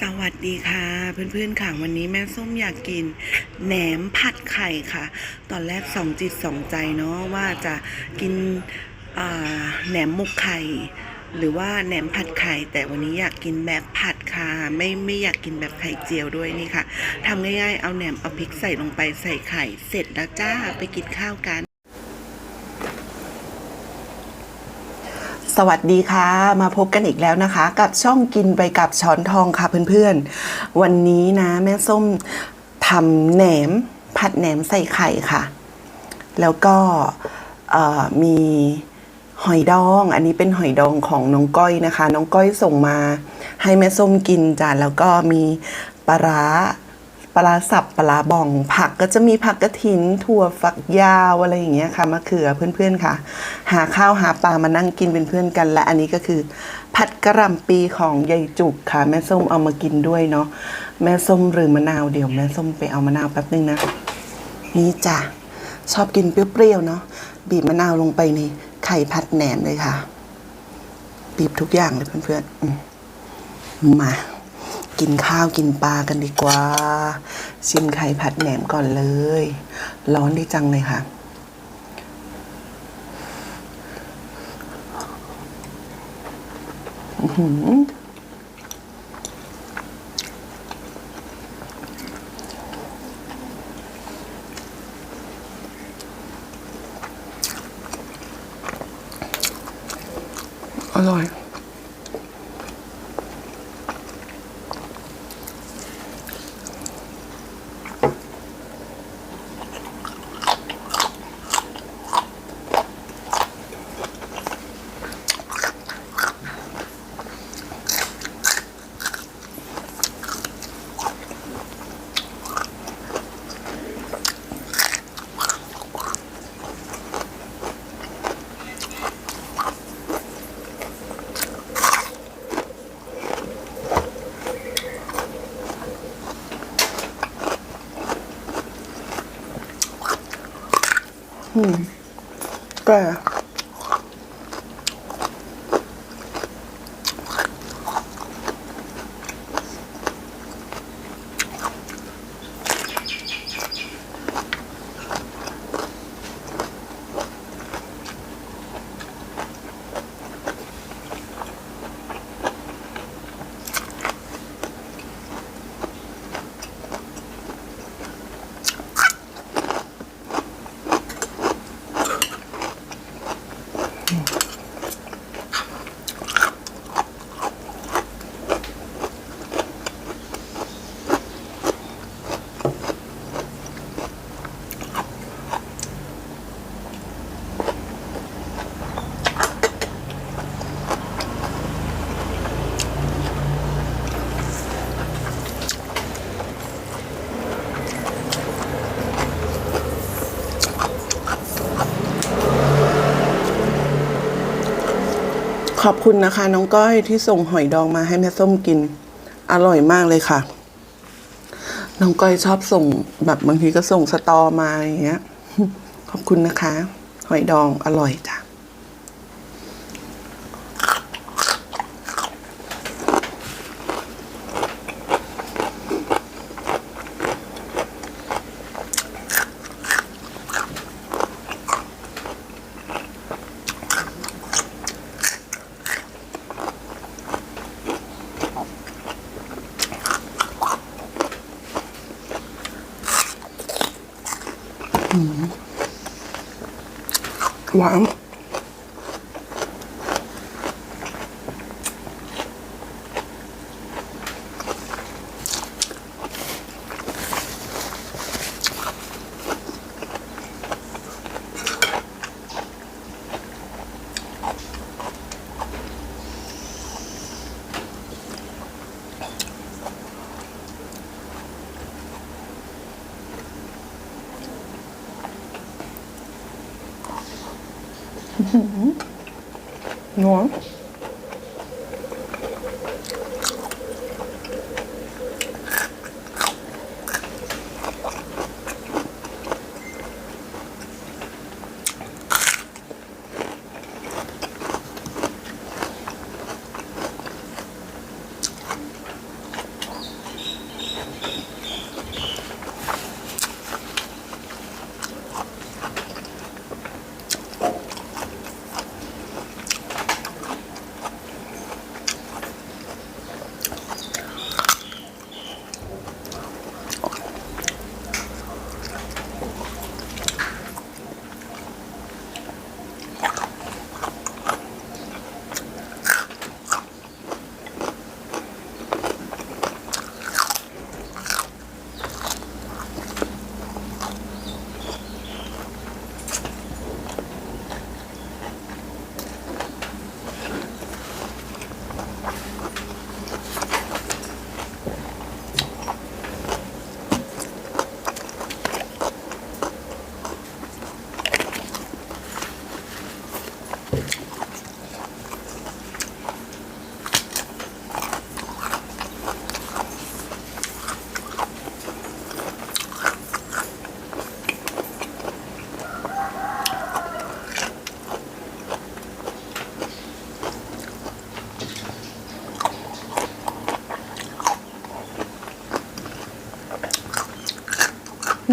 สวัสดีค่ะ เพื่อนๆค่ะวันนี้แม่ส้มอยากกินแหนมผัดไข่ค่ะ ตอนแรกสองจิตสองใจเนาะว่าจะกินแหนมหมกไข่ หรือว่าแหนมผัดไข่ แต่วันนี้อยากกินแบบผัดค่ะ ไม่ไม่อยากกินแบบไข่เจียวด้วยนี่ค่ะทำง่ายๆเอาแหนมเอาพริกใส่ลงไปใส่ไข่ เสร็จแล้วจ้าไปกินข้าวกัน สวัสดีค่ะ มาพบกันอีกแล้วนะคะ กับช่องกินไปกับช้อนทองค่ะเพื่อนๆ วันนี้นะ แม่ส้มทำแหนม ผัดแหนมใส่ไข่ค่ะ แล้วก็มีหอยดอง อันนี้เป็นหอยดองของน้องก้อยนะคะ น้องก้อยส่งมาให้แม่ส้มกินจ้ะแล้วก็มีปลาร้า ปลาสับปลาบอง ผักก็จะมีผักกระถินถั่วฝักยาวอะไรอย่างเงี้ยค่ะมะเขือเพื่อนๆค่ะ หาข้าวหาปลามานั่งกินเป็นเพื่อนกัน และอันนี้ก็คือ ผัดกระหล่ำปีของยายจุกค่ะ แม่ส้มเอามากินด้วยเนาะแม่ส้มหรือมะนาวเดี๋ยวแม่ส้มไปเอามะนาวแป๊บนึงนะนี่จ้ะชอบกินเปรี้ยวๆเนาะบีบมะนาวลงไปในไข่ผัดแหนมเลยค่ะ บีบทุกอย่างเลยเพื่อนๆอืมมา กินข้าวกินปลากันดีกว่า ชิมไข่ผัดแหนมก่อนเลย ร้อนดีจังเลยค่ะ อืออร่อย ก็ ขอบคุณนะคะ น้องก้อยที่ส่งหอยดองมาให้แม่ส้มกิน อร่อยมากเลยค่ะ น้องก้อยชอบส่งแบบบางทีก็ส่งสตอมาอย่างเงี้ย ขอบคุณนะคะ หอยดองอร่อยจ้ะ ห วา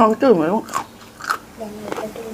น้องตื่นไหมลูกเดี๋ยวหนูไปดู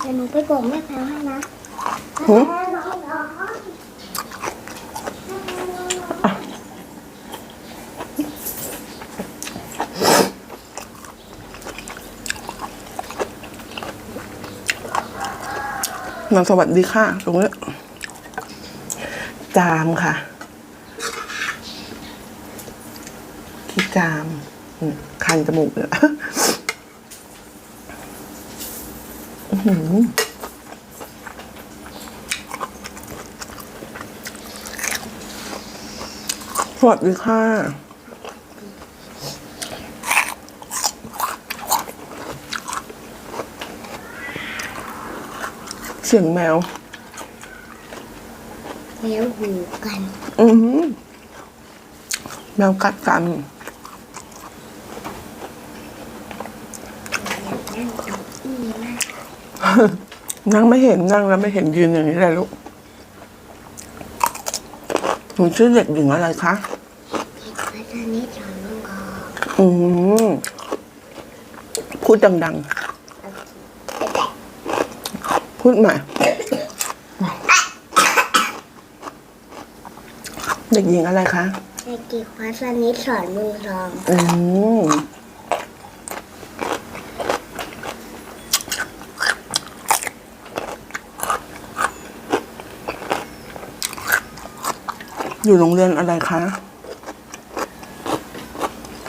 เดี๋ยวหนูไปบอกแม่แพรให้นะหึมาสวัสดีค่ะตรงนี้ จามค่ะที่จามคันจมูกเลยสวัสดีค่ะเสียงแมว แมวหูกัน อือหือแมวกัดกัน นั่งกับอีมากนั่งไม่เห็นนั่งแล้วไม่เห็นยืนอย่างนี้เลยลูกหนูชื่อเด็กหญิงอะไรคะ เด็กพัฒนิสอนลุงกออืมพูดดังๆ พูดใหม่ เด็ก หญิงอะไรคะเด็กจิ๋วพัฒนิสสอนลุงทองอืมอยู่โรงเรียนอะไรคะ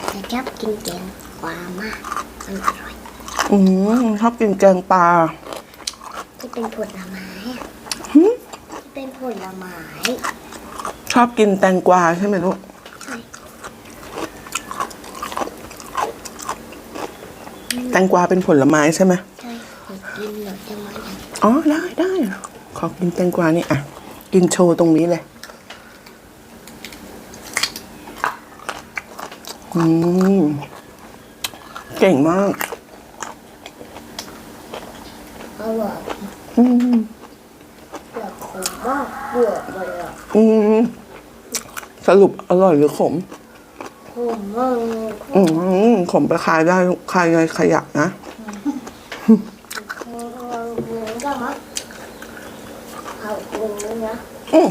แต่ชอบกินแกงกวามากมันอร่อย อืมชอบกินแกงปลา ที่เป็นผลไม้อะที่เป็นผลไม้ ชอบกินแตงกวาใช่ไหมลูกแตงกวาเป็นผลไม้ใช่ไหมใช่เด็กกินหนูจะมาอย่างอ๋อได้ได้ขอกินแตงกวานี่อะ กินโชว์ตรงนี้เลยอืมเก่งมากอร่อยอืมเปลือกข มมากเปลือกเลยอะอืมสรุปอร่อยหรือขมขมมากเลยอืมขมไปขายได้ลูกขายไงขยักนะขมเหมือนกันมั้งเอาตรงนี้นะอืม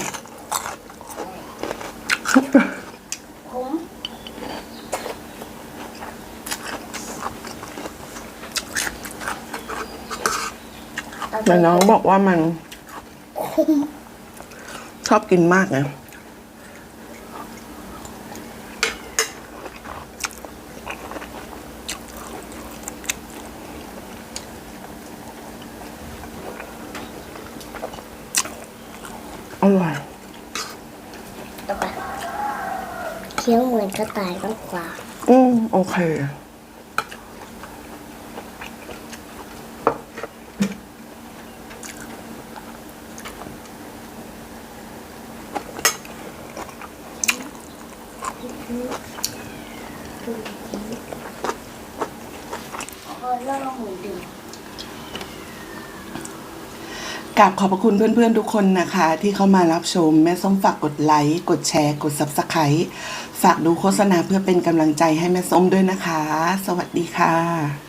ขมแต่น้องบอกว่ามัน ชอบกินมากนะอร่อยต่อไปเคี้ยวเหมือนกระต่ายมากกว่า อืมโอเค พอเริ่มเหมือนเดิมกราบขอบพระคุณเพื่อนๆทุกคนนะคะ ที่เข้ามารับชมแม่ส้มฝากกดไลค์กดแชร์ กด Subscribe ฝากดูโฆษณาเพื่อเป็นกำลังใจให้แม่ส้มด้วยนะคะ สวัสดีค่ะ